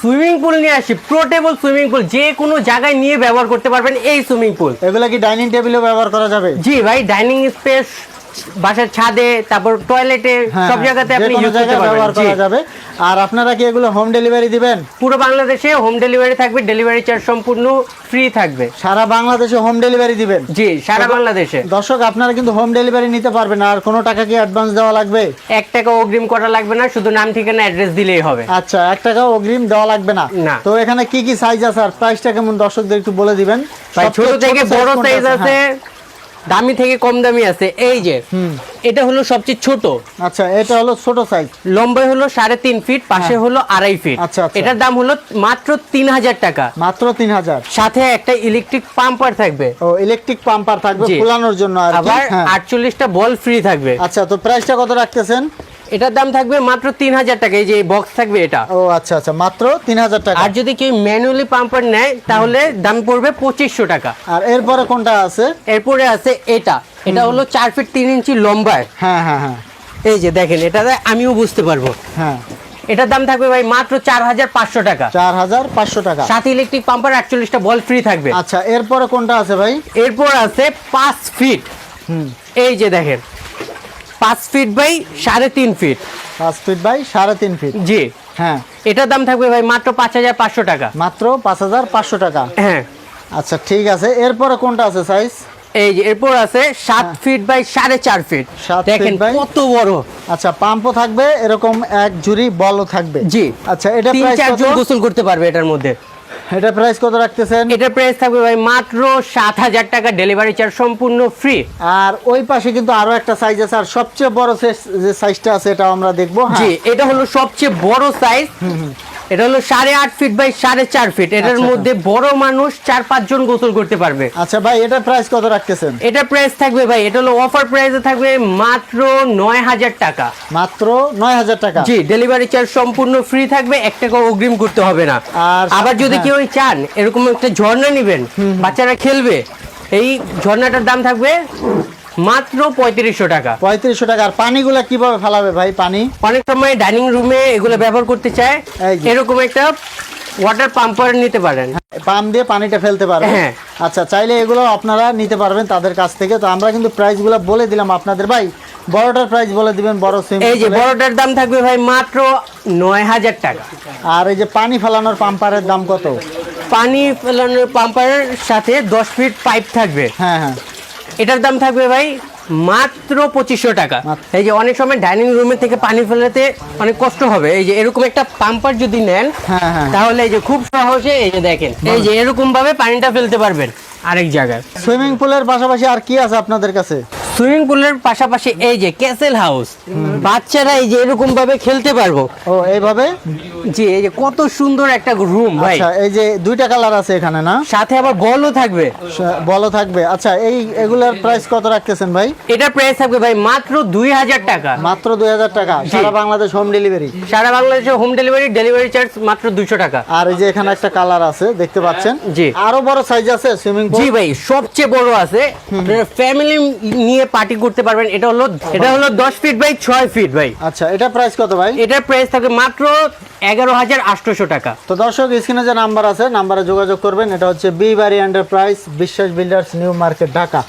Swimming pool নিয়ে আসি প্রোটেবল swimming pool যে কোনো জায়গায় নিয়ে ব্যবহার করতে পারবেন এই সুইমিং পুল। এগুলো কি ডাইনিং টেবিলেও ব্যবহার করা যাবে? জি ভাই ডাইনিং স্পেস বাসার ছাদে তারপর টয়লেটে হ্যাঁ, সব জায়গাতে আপনি ইউজ করতে ব্যবহার করা যাবে। আর আপনারা কি এগুলো হোম ডেলিভারি দিবেন? পুরো বাংলাদেশে হোম ডেলিভারি থাকবে ডেলিভারি চার্জ সম্পূর্ণ ফ্রি থাকবে। সারা বাংলাদেশে হোম ডেলিভারি দিবেন? জি সারা বাংলাদেশে। দর্শক আপনারা কিন্তু হোম ডেলিভারি নিতে পারবেন আর কোনো টাকা কি অ্যাডভান্স দেওয়া লাগবে? এক টাকা অগ্রিম করা লাগবে না শুধু নাম ঠিকানা অ্যাড্রেস দিলেই হবে। আচ্ছা এক টাকাও অগ্রিম দেওয়া লাগবে না? না। তো এখানে কি কি সাইজ আছে? আর প্রাইসটা কেমন দর্শকদের একটু বলে দিবেন। ছোট থেকে বড় সাইজ আছে? হ্যাঁ। দামি থেকে কম দামি আছে। এই যে এটা হলো সবচেয়ে ছোট। আচ্ছা এটা হলো ছোট সাইজ লম্বাই হলো সাড়ে তিন ফিট পাশে হলো আড়াই ফিট আচ্ছা, আচ্ছা। এটার দাম হলো মাত্র তিন হাজার টাকা। মাত্র তিন হাজার। সাথে একটা ইলেকট্রিক পাম্পার থাকবে। ও ইলেকট্রিক পাম্পার থাকবে। ফুলানোর জন্য আবার হ্যাঁ। আটচল্লিশটা বল ফ্রি থাকবে। আচ্ছা তো প্রাইসটা কত রাখতেছেন? এটার দাম থাকবে মাত্র তিন হাজার টাকা এই যে বক্স থাকবে এটা। ও আচ্ছা আচ্ছা মাত্র তিন হাজার টাকা। আর যদি কেউ ম্যানুয়ালি পাম্পার নেয় তাহলে দাম পড়বে পঁচিশশো টাকা। আর এরপরে কোনটা আছে? এরপরে আছে এটা। এটা হলো চার ফিট তিন ইঞ্চি লম্বায় হ্যাঁ হ্যাঁ হ্যাঁ। এই যে দেখেন এটা আমিও বুঝতে পারব। হ্যাঁ। এটার দাম থাকবে ভাই মাত্র চার হাজার পাঁচশো টাকা। চার হাজার পাঁচশো টাকা। সাথে ইলেকট্রিক পাম্পার আটচল্লিশটা বল ফ্রি থাকবে। আচ্ছা এরপরে কোনটা আছে ভাই? এরপর আছে পাঁচ ফিট হুম। এই যে দেখেন পাঁচ ফিট বাই সাড়ে তিন ফিট পাঁচ ফিট বাই সাড়ে তিন ফিট জি। হ্যাঁ। এটার দাম থাকবে ভাই মাত্র পাঁচ হাজার পাঁচশো টাকা। মাত্র পাঁচ হাজার পাঁচশো টাকা। হ্যাঁ। আচ্ছা ঠিক আছে। এরপরে কোনটা আছে সাইজ এই যে এরপর আছে সাত ফিট বাই সাড়ে চার ফিট হ্যাঁ। দেখেন কত বড়। আচ্ছা পাম্পও থাকবে এরকম এক জুড়ি বলও থাকবে। জি। আচ্ছা এটা তিন চারজন গোসল করতে পারবে এটার মধ্যে। এটা প্রাইস কত রাখতেছেন? এটা প্রাইস থাকবে ভাই মাত্র সাত হাজার টাকা ডেলিভারি চার্জ সম্পূর্ণ ফ্রি আর ওই পাশে কিন্তু আরও একটা সাইজ আছে আর সবচেয়ে বড় যে সাইজটা আছে এটা আমরা দেখব জি হ্যাঁ এটা হলো সবচেয়ে বড় সাইজ এটা হলো সাড়ে আট ফিট বাই সাড়ে চার ফিট এটার আচ্ছা। মধ্যে বড় মানুষ চার পাঁচ জন গোসল করতে পারবে। আচ্ছা ভাই এটা প্রাইস কত রাখতেছেন? এটা প্রাইস থাকবে ভাই এটা হলো অফার প্রাইসে থাকবে মাত্র নয় হাজার টাকা। মাত্র নয় হাজার টাকা? জি ডেলিভারি চার্জ সম্পূর্ণ ফ্রি থাকবে এক টাকা অগ্রিম করতে হবে না। আর আবার যদি হ্যাঁ। কেউ চান এরকম একটা ঝর্ণা নেবেন বাচ্চারা খেলবে এই ঝর্ণাটার দাম থাকবে মাত্র পঁয়ত্রিশশো টাকা। পঁয়ত্রিশশো টাকা। আর পানিগুলা কীভাবে ফেলাবে ভাই পানি? অনেক সময় ডাইনিং রুমে এগুলো ব্যবহার করতে চায়। এরকম একটা ওয়াটার পাম্পার নিতে পারেন। পাম্প দিয়ে পানিটা ফেলতে পারবেন হ্যাঁ। আচ্ছা চাইলে এগুলো আপনারা নিতে পারবেন তাদের কাছ থেকে। তো আমরা কিন্তু প্রাইসগুলো বলে দিলাম আপনাদের। ভাই বড়টার প্রাইস বলে দিবেন বড় সুইমিং এই যে বড়টার দাম থাকবে ভাই মাত্র নয় হাজার টাকা। আর এই যে পানি ফেলানোর পাম্পারের দাম কত? পানি ফেলানোর পাম্পারের সাথে দশ ফিট পাইপ থাকবে। হ্যাঁ হ্যাঁ। এটার দাম থাকবে ভাই মাত্র পঁচিশশো টাকা। এই যে অনেক সময় ডাইনিং রুমের থেকে পানি ফেলাতে অনেক কষ্ট হবে। এই যে এরকম একটা পাম্পার যদি নেন হ্যাঁ হ্যাঁ। তাহলে এই যে খুব সহজে এই যে দেখেন এই যে এরকম ভাবে পানিটা ফেলতে পারবেন আরেক জায়গায়। সুইমিং পুলের পাশাপাশি আর কি আছে আপনাদের কাছে? সুইমিং পুলের পাশাপাশি এই যে ক্যাসেল হাউস বাচ্চারা এই যে এরকম ভাবে খেলতে পারব। ও এইভাবে? জি এই যে কত সুন্দর একটা রুম ভাই। আচ্ছা এই যে দুইটা কালার আছে এখানে না? সাথে আবার বলও থাকবে। বলো থাকবে। আচ্ছা এই এগুলার প্রাইস কত রাখতেছেন ভাই? এটা প্রাইস থাকবে ভাই মাত্র দুই হাজার টাকা। মাত্র দুই হাজার টাকা। সারা বাংলাদেশ হোম ডেলিভারি সারা বাংলাদেশে হোম ডেলিভারি ডেলিভারি চার্জ মাত্র দুশো টাকা। আর এই যে এখানে একটা কালার আছে দেখতে পাচ্ছেন? জি। আরও বড় সাইজ আছে সুইমিং জি ভাই সবচেয়ে বড় আছে। ফ্যামিলি নিয়ে পার্টি করতে পারবেন এটা হলো এটা হলো দশ ফিট বাই ছয় ফিট ভাই। আচ্ছা এটা প্রাইস কত ভাই? এটা প্রাইস থাকে মাত্র এগারো হাজার আটশোশো টাকা। তো দর্শক স্ক্রিনে যে নাম্বার আছে নাম্বারে যোগাযোগ করবেন এটা হচ্ছে বি বাড়ি এন্টারপ্রাইজ বিশ্বাস বিল্ডার্স নিউ মার্কেট ঢাকা